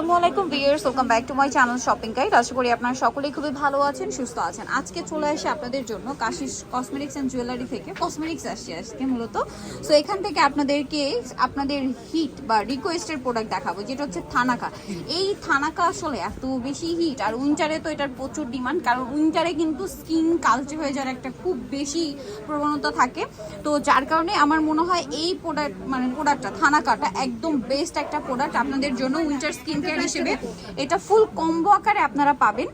আসসালামু আলাইকুম viewers, welcome back to my channel shopping guide. আশা করি আপনারা সকলেই খুবই ভালো আছেন, সুস্থ আছেন। আজকে চলে আসে আপনাদের জন্য কাশিস কসমেটিক্স অ্যান্ড জুয়েলারি থেকে। কসমেটিক্স আসছে আজকে মূলত। সো এখান থেকে আপনাদেরকে আপনাদের হিট বা রিকোয়েস্টের প্রোডাক্ট দেখাবো, যেটা হচ্ছে থানাকা এই থানাকা আসলে এত বেশি হিট আর উইন্টারে তো এটার প্রচুর ডিমান্ড কারণ উইন্টারে কিন্তু স্কিন কালচে হয়ে যাওয়ার একটা খুব বেশি প্রবণতা থাকে। তো, যার কারণে আমার মনে হয় এই প্রোডাক্ট মানে প্রোডাক্টটা থানাকাটা একদম বেস্ট একটা প্রোডাক্ট আপনাদের জন্য উইন্টার স্কিন কেয়ার হিসেবে এটা ফুল কম্বো আকারে আপনারা পাবেন।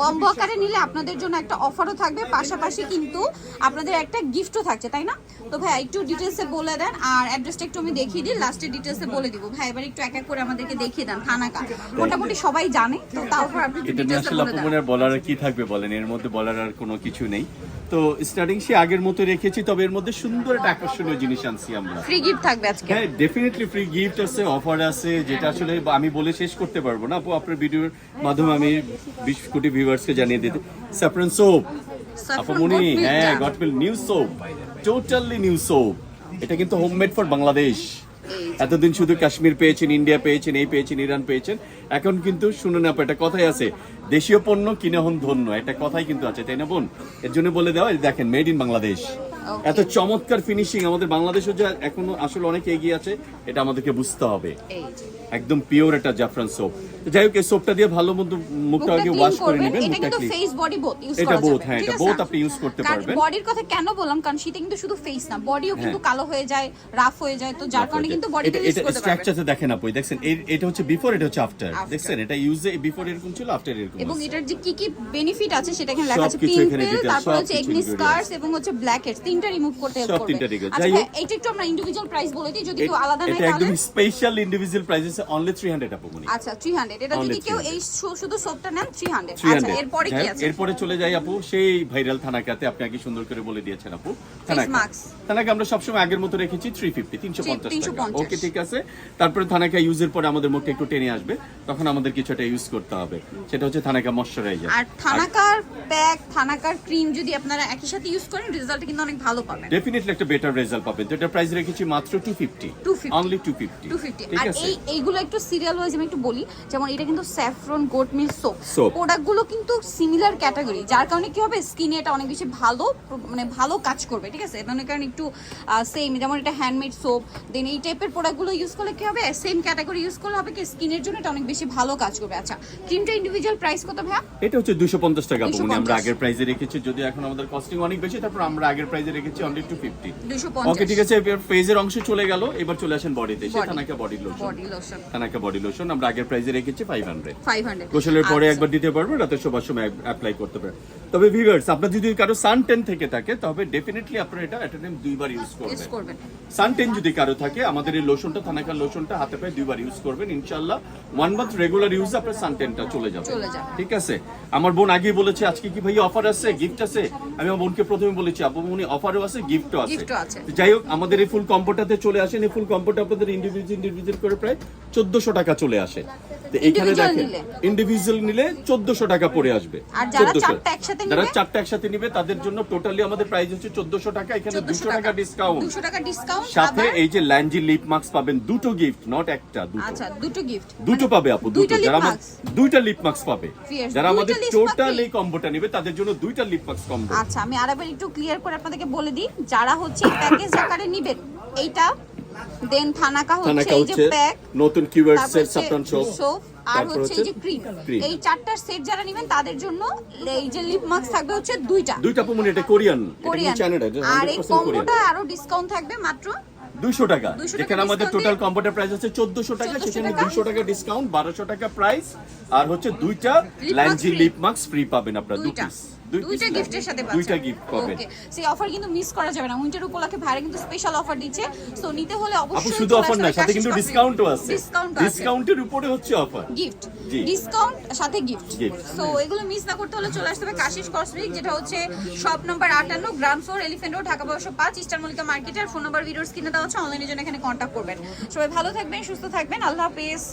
কম্বো আকারে নিলে আপনাদের জন্য একটা অফারও থাকবে পাশাপাশি কিন্তু আপনাদের একটা গিফটও থাকছে তাই না? তো ভাই একটু ডিটেলসে বলে দেন আর অ্যাড্রেসটা একটু আমি দেখিয়ে দিই লাস্টে ডিটেলসে বলে দিব। ভাই এবার একটু এক এক করে আমাদেরকে দেখিয়ে দেন থানাকা মোটামুটি সবাই জানে তো তারপর আপনি ডিটেলসে আসলে বলে দেন। বলার কি থাকবে বলেন? এর মধ্যে বলার আর কোনো কিছু নেই। তো স্টার্টিং সে আগের মতো রেখেছি তবে এর মধ্যে সুন্দর একটা আকর্ষণীয় জিনিস আনছি আমরা। ফ্রি গিফট থাকবে আজকে। হ্যাঁ ডেফিনেটলি ফ্রি গিফট আছে অফার আছে যেটা আসলে আমি বলে শেষ করতে পারব না। আপু আপনার ভিডিওর মাধ্যমে আমি বিশ কোটি ভিউয়ার্সকে জানিয়ে দিতে স্যাফরন সোপ আপু Saffron মনি হ্যাঁ। Goat milk new soap totally new soap এটা কিন্তু হোমমেড ফর বাংলাদেশ এতদিন শুধু কাশ্মীর পেয়েছেন ইন্ডিয়া পেয়েছেন এই পেয়েছেন ইরান পেয়েছেন। এখন কিন্তু শুনুন আপু একটা কথাই আছে। দেশীয় পণ্য কিনে হন ধন্য একটা কথাই কিন্তু আছে তাই না বোন? এর জন্য বলে দেওয়া দেখেন মেড ইন বাংলাদেশ এত চমৎকার ফিনিশিং আমাদের বাংলাদেশও যে এখনও আসলে অনেক এগিয়ে আছে এটা আমাদেরকে বুঝতে হবে। একদম পিওর একটা জাফরান সোপ যাই হোক এই সোপটা দিয়ে ভালো মতো মুখটা আগে ওয়াশ করে নেবেন এটা মুখটা কিন্তু ফেস বডি বোথ ইউজ এটা যাবে। হ্যাঁ, এটা both আপনি use করতে পারবেন। বডির কথা কেন বললাম? কারণ শীতে কিন্তু শুধু ফেস না বডিও কিন্তু হ্যাঁ। কালো হয়ে যায় রাফ হয়ে যায় তো যার কারণে কিন্তু এটা- ইউজ করতে পারবেন। স্ট্রাকচারতে দেখেন আপু দেখছেন এই- এটা হচ্ছে বিফোর এটা হচ্ছে আফটার. দেখছেন এটা ইউজে বিফোর এরকম ছিল আফটার এরকম এবং এটার যে কি কি বেনিফিট আছে সেটা এখানে লেখা আছে পিম্পল তারপর হচ্ছে একনি স্কার্স এবং হচ্ছে তিনটা রিমুভ করতে হেল্প করবে। আচ্ছা হোক- এইটা একটু আমরা ইন্ডিভিজুয়াল প্রাইস বলে দিই যদি কেউ আলাদা নেয় তাহলে একদম স্পেশাল ইন্ডিভিজুয়াল প্রাইস আছে অনলি 300 আপু মনি আচ্ছা 300 এটা যদি কেউ এই শুধু সোপটা নেন 300 আচ্ছা এরপরে কি আছে? এরপরে চলে যাই আপু সেই ভাইরাল থানাকাতে আপনি আগে সুন্দর করে বলে দিয়েছেন আপু থানাকা থানাকা আমরা সবসময় আগের মতো রেখেছি 350 350 টাকা। 350 ওকে ঠিক আছে। তারপরে থানাকা ইউজের পরে আমাদের মুখে একটু টেনে আসবে। তখন আমাদের কিছুটা ইউজ করতে হবে। সেটা হচ্ছে থানাকা ময়শ্চারাইজার আর থানাকার প্যাক থানাকার ক্রিম যদি আপনারা একই সাথে ইউজ করেন রেজাল্ট কিন্তু অনেক ভালো পাবেন। ডেফিনেটলি একটা বেটার রেজাল্ট পাবেন। তো এটা প্রাইস রেখেছি মাত্র 250 250 অনলি 250 250 আর এই এইগুলো একটু সিরিয়াল ওয়াইজ আমি একটু বলি যেমন এটা কিন্তু স্যাফরন গোট মিল্ক সোপ। প্রোডাক্টগুলো কিন্তু সিমিলার ক্যাটাগরি যার কারণে কি হবে? স্কিনে এটা অনেক বেশি ভালো মানে ভালো কাজ করবে ঠিক আছে? অনেক কারণ একটু সেম যেমন এটা হ্যান্ডমেড সোপ দেন এই টাইপের প্রোডাক্টগুলো ইউজ করলে কি হবে? সেম ক্যাটাগরি ইউজ করলে হবে কি? স্কিনের জন্য এটা অনেক বেশি ভালো কাজ করবে। আচ্ছা ক্রিমটা ইন্ডিভিজুয়াল প্রাইস কত ভাইয়া? এটা হচ্ছে 250 টাকা মানে আমরা 250 আগের প্রাইসে রেখেছি। যদি এখন আমাদের কস্টিং অনেক বেশি তারপর আমরা আগের প্রাইসে রেখেছি অনলি 250 250 ওকে ঠিক আছে এবার ফেজের অংশ চলে গেল এবার চলে আসেন বডিতে সে Thanaka body lotion body lotion Thanaka body lotion আমরা আগের প্রাইসে রেখেছি 500 500 গোসলের পরে আচ্ছা। একবার দিতে পারবেন রাতে শোবার সময় অ্যাপ্লাই করতে পারেন তবে ভিউয়ার্স আপনার যদি কারও সান টেন থেকে থাকে তবে ডেফিনেটলি আপনারা এটা এট টাইম দুইবার ইউজ ইউজ করবেন। সান টেন যদি কারও থাকে আমাদের এই লোশনটা থানাকার লোশনটা হাতে পায়ে দুইবার ইউজ করবেন ইনশাআল্লাহ। ওয়ান মান্থ রেগুলার ইউজ আপনার সান টেনটা চলে যাবে। চলে যাবে। ঠিক আছে? আমার বোন আগেই বলেছে আজকে কি ভাই অফার আছে? গিফট আছে? আমি আমার বোনকে প্রথমে বলেছি আপু মনি অফারও আছে গিফটও আছে। যাই হোক আমাদের এই ফুল কম্পোটাতে চলে আসেন এই ফুল কম্পোটা আপনাদের ইন্ডিভিজুয়াল ইন্ডিভিজুয়াল করে প্রায় চোদ্দশো টাকা চলে আসে। তো Individual দেখেন ইন্ডিভিজুয়াল নিলে চোদ্দশো টাকা পড়ে আসবে। আর যারা 1400 চারটা একসাথে যারা নিবে? চারটা একসাথে নিবে তাদের জন্য টোটালি আমাদের প্রাইস হচ্ছে চোদ্দশো টাকা এখানে 1400 দুশো টাকা ডিসকাউন্ট 200 টাকা ডিসকাউন্ট সাথে এই যে ল্যান্ডজি লিপ মাস্ক পাবেন দুটো গিফট নট একটা দুটো। আচ্ছা দুটো গিফট দুটো পাবে আপু দুটো। যারা? দুইটা লিপ মাস্ক পাবে। যারা আমাদের টোটাল এই কম্বোটা নেবে তাদের জন্য দুইটা লিপ মাস্ক কম্বো আচ্ছা আমি আরেকবার একটু ক্লিয়ার করে আপনাদেরকে বলে দিই। যারা হচ্ছে প্যাকেজ আকারে নেবেন এইটা দেন থানাকা হচ্ছে এই যে প্যাক নতুন কিওয়ার্ডস হচ্ছে সাপটান শো আর হচ্ছে এই যে ক্রিম এই চারটার সেট যারা নেবেন তাদের জন্য এই যে লিপ মাস্ক থাকবে হচ্ছে দুইটা। দুইটা পুমনি এটা কোরিয়ান কোরিয়ান। আর এই কম্বোটা আরও ডিসকাউন্ট থাকবে মাত্র 200 টাকা। যেখানে আমাদের টোটাল কম্বোটার প্রাইস হচ্ছে 1400 টাকা সেখানে টাকা। 200 টাকা ডিসকাউন্ট 1200 টাকা প্রাইস আর হচ্ছে দুইটা free। লিপ মাস্ক ফ্রি পাবেন আপনারা দুই দুইটা। গিফটের সাথে পাচ্ছেন। দুইটা গিফট পাবেন সেই অফার কিন্তু মিস করা যাবে না। উইন্টার উপলক্ষে ভাইরা কিন্তু স্পেশাল অফার দিচ্ছে। সো নিতে হলে অবশ্যই শুধু অফার না সাথে কিন্তু ডিসকাউন্টও ডিসকাউন্ট আছে। ডিসকাউন্টের উপরে হচ্ছে অফার গিফট ডিসকাউন্ট সাথে গিফট সো এগুলো মিস না করতে হলে চলে আসতে হবে কাশিস কসমেটিক যেটা হচ্ছে শপ নাম্বার আটান্ন ground floor elephant road Dhaka বারোশো পাঁচ ইস্টার মলিকা মার্কেট আর ফোন নাম্বার ভিডিওস কিনে দেওয়া হচ্ছে অনলাইনের জন্য এখানে কন্ট্যাক্ট করবেন। সবাই ভালো থাকবেন সুস্থ থাকবেন আল্লাহ হাফেজ।